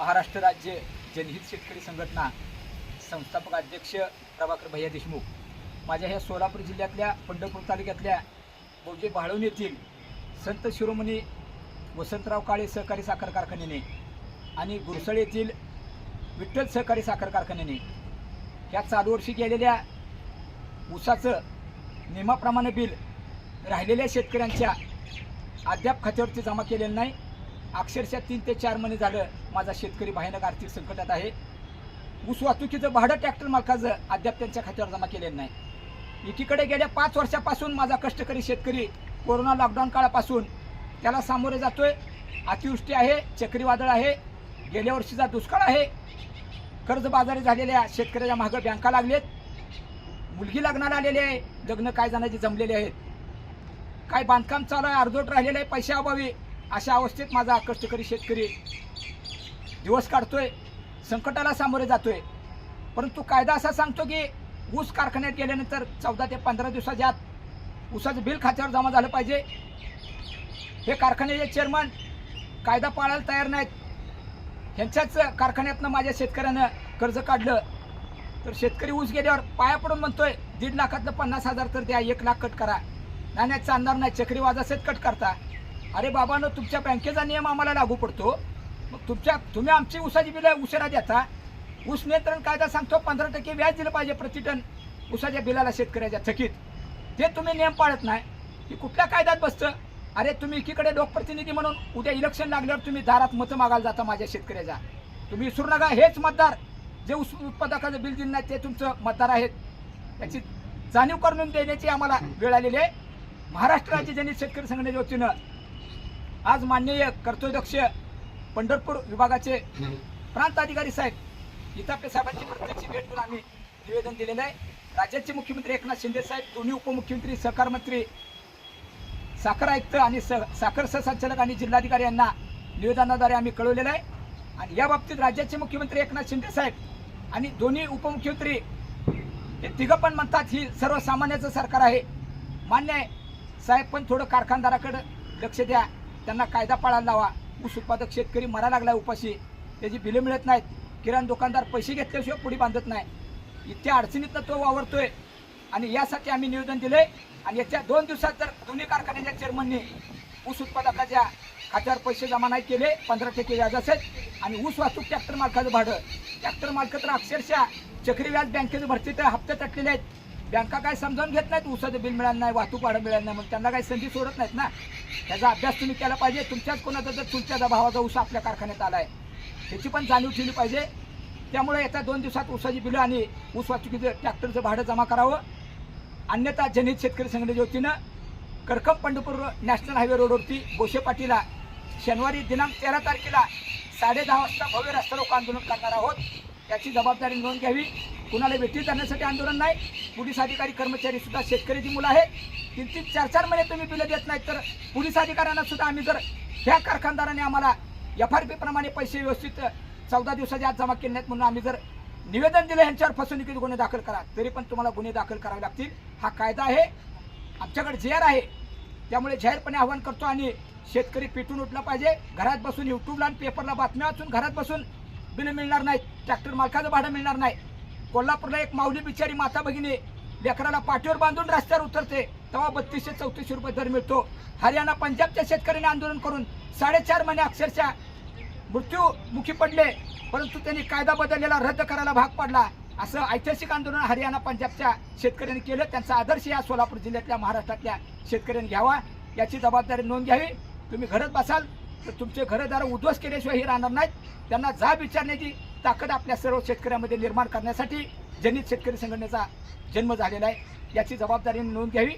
महाराष्ट्र राज्य जनहित शेतकरी संघटना संस्थापक अध्यक्ष प्रभाकर भैया देशमुख माझ्या ह्या सोलापूर जिल्ह्यातल्या पंढरपूर तालुक्यातल्या बोजे भाळून येथील संत शिरोमणी वसंतराव काळे सहकारी साखर कारखान्याने आणि गुरसळ येथील विठ्ठल सहकारी साखर कारखान्याने ह्या चालू वर्षी गेलेल्या ऊसाचं नियमाप्रमाणे बिल राहिलेल्या शेतकऱ्यांच्या अद्याप खात्यावरती जमा केलेलं नाही. अक्षरशः तीन ते चार महिने झालं माझा शेतकरी भयानक आर्थिक संकटात आहे. ऊस वाहतुकीचं भाडं ट्रॅक्टर मालकाचं अद्याप त्यांच्या खात्यावर जमा केलेलं नाही. एकीकडे गेल्या पाच वर्षापासून माझा कष्टकरी शेतकरी कोरोना लॉकडाऊन काळापासून त्याला सामोरे जातोय. अतिवृष्टी आहे चक्रीवादळ आहे गेल्या वर्षीचा दुष्काळ आहे. कर्जबाजारी झालेल्या शेतकऱ्याच्या मागं बँका लागलेत. मुलगी लग्नाला आलेली आहे. लग्न काय जणांचे जमलेले आहेत. काय बांधकाम चालू आहे अर्धोट राहिलेलं आहे पैशाअभावी. अशा अवस्थेत माझा कष्टकरी शेतकरी दिवस काढतोय संकटाला सामोरे जातोय. परंतु कायदा असा सांगतो की ऊस कारखान्यात गेल्यानंतर चौदा ते पंधरा दिवसाच्या आत ऊसाचं बिल खात्यावर जमा झालं पाहिजे. हे कारखान्याचे चेअरमन कायदा पाळायला तयार नाहीत. ह्यांच्याच कारखान्यातनं माझ्या शेतकऱ्यानं कर्ज काढलं. तर शेतकरी ऊस गेल्यावर पाया पडून म्हणतोय दीड लाखातलं पन्नास हजार तर द्या एक लाख कट करा. नाही नाही चालणार नाही चक्रीवाजा असेच कट करता. अरे बाबांनो तुमच्या बँकेचा नियम आम्हाला लागू पडतो. मग तुमच्या तुम्ही आमची ऊसाची बिलं उशिरा देता. ऊस नियंत्रण कायदा सांगतो पंधरा टक्के व्याज दिलं पाहिजे प्रतिटन उसाच्या ऊसाच्या बिलाला शेतकऱ्याच्या थकीत. ते तुम्ही नियम पाळत नाही. की कुठल्या कायद्यात बसतं? अरे तुम्ही एकीकडे लोकप्रतिनिधी म्हणून उद्या इलेक्शन लागल्यावर तुम्ही दारात मतं मागायला जाता माझ्या शेतकऱ्याच्या. तुम्ही विसरू नका हेच मतदार. जे ऊस उत्पादकाचं बिल दिलं नाही ते तुमचं मतदार आहेत. त्याची जाणीव करून देण्याची आम्हाला वेळ आलेली आहे. महाराष्ट्र राज्य जनित शेतकरी संघटनेच्या वतीनं आज माननीय कर्तव्यदक्ष पंढरपूर विभागाचे प्रांत अधिकारी साहेब. गीतापे साहेबांची प्रत्यक्ष भेट घेऊन आम्ही निवेदन दिलेलं आहे. राज्याचे मुख्यमंत्री एकनाथ शिंदे साहेब दोन्ही उपमुख्यमंत्री सहकार मंत्री साखर आयुक्त आणि स साखर सहसंचालक आणि जिल्हाधिकारी यांना निवेदनाद्वारे आम्ही कळवलेलं आहे. आणि या बाबतीत राज्याचे मुख्यमंत्री एकनाथ शिंदे साहेब आणि दोन्ही उपमुख्यमंत्री हे तिघं पण म्हणतात ही सर्वसामान्याचं सरकार आहे. मान्य आहे. साहेब पण थोडं कारखानदाराकडं लक्ष द्या. त्यांना कायदा पाळायला लावा. ऊस उत्पादक शेतकरी मरा लागला उपाशी. त्याची बिलं मिळत नाहीत. किराणा दुकानदार पैसे घेतल्याशिवाय पुढे बांधत नाही. इतक्या अडचणीतनं तो वावरतोय. आणि यासाठी आम्ही निवेदन दिले आणि याच्या दोन दिवसात जर दोन्ही कारखान्याच्या चेअरमननी ऊस उत्पादकाच्या खात्यावर पैसे जमा नाही केले पंधरा टक्के व्याज असेल आणि ऊस वाहतूक ट्रॅक्टर मालकाचं भाडं. ट्रॅक्टर मालक तर अक्षरशः चक्री व्याज बँकेचं भरते तर हप्ते तटलेले आहेत. बँका काय समजावून घेत नाहीत उसाचं बिल मिळालं नाही वाहतूक वाढ मिळालं नाही मग त्यांना काही संधी सोडत नाहीत ना? त्याचा अभ्यास तुम्ही केला पाहिजे. तुमच्याच कोणाचा जर तुमच्या भावाचा ऊस आपल्या कारखान्यात आला आहे त्याची पण जाणीव ठेवली पाहिजे. त्यामुळे येत्या दोन दिवसात ऊसाची बिलं आणि ऊस वाहतुकीचं ट्रॅक्टरचं भाडं जमा करावं. अन्यथा जनहित शेतकरी संघटनेच्या वतीनं करकम पंढरपूर नॅशनल हायवे रोडवरती बोशे पाटीला शनिवारी दिनांक तेरा तारखेला साडे दहा वाजता भव्य रस्ता रोको आंदोलन करणार आहोत. याची जबाबदारी नोंद घ्यावी. कुणाला व्यक्ती करण्यासाठी आंदोलन नाही. पोलीस अधिकारी कर्मचारी सुद्धा शेतकऱ्याची मुलं आहेत तीन तीन चार चार महिने तुम्ही बिलं देत नाहीत तर पोलीस अधिकाऱ्यांना सुद्धा आम्ही जर ह्या कारखानदाराने आम्हाला एफ आर पी प्रमाणे पैसे व्यवस्थित चौदा दिवसाच्या आत जमा केले नाहीत म्हणून आम्ही जर निवेदन दिलं यांच्यावर फसवणुकीचे गुन्हे दाखल करा तरी पण तुम्हाला गुन्हे दाखल करावे लागतील. हा कायदा आहे. आमच्याकडे जेअर आहे. त्यामुळे जाहीरपणे आवाहन करतो आणि शेतकरी पेटून उठला पाहिजे. घरात बसून युट्यूबला आणि पेपरला बातम्या वाचून घरात बसून बिलं मिळणार नाहीत. ट्रॅक्टर मालकाचं भाडं मिळणार नाही. कोल्हापूरला एक माऊली बिचारी माता भगिनी लेकराला पाठीवर बांधून रस्त्यावर उतरते. तेव्हा बत्तीसशे चौतीसशे रुपये दर मिळतो. हरियाणा पंजाबच्या शेतकऱ्यांनी आंदोलन करून साडेचार महिने अक्षरशः मृत्यूमुखी पडले. परंतु त्यांनी कायदा बदललेला रद्द करायला भाग पडला. असं ऐतिहासिक आंदोलन हरियाणा पंजाबच्या शेतकऱ्यांनी केलं. त्यांचा आदर्श या सोलापूर जिल्ह्यातल्या महाराष्ट्रातल्या शेतकऱ्यांनी घ्यावा. याची जबाबदारी नोंद घ्यावी. तुम्ही घरात बसाल. तर तुमचे घरदार उद्ध्वस्त केल्याशिवाय हे राहणार नाहीत. त्यांना जाब विचारण्याची ताकद आपल्या सर्व शेतकऱ्यांमध्ये निर्माण करण्यासाठी जनित शेतकरी संघटनेचा जन्म झालेला आहे. याची जबाबदारी नोंद घ्यावी.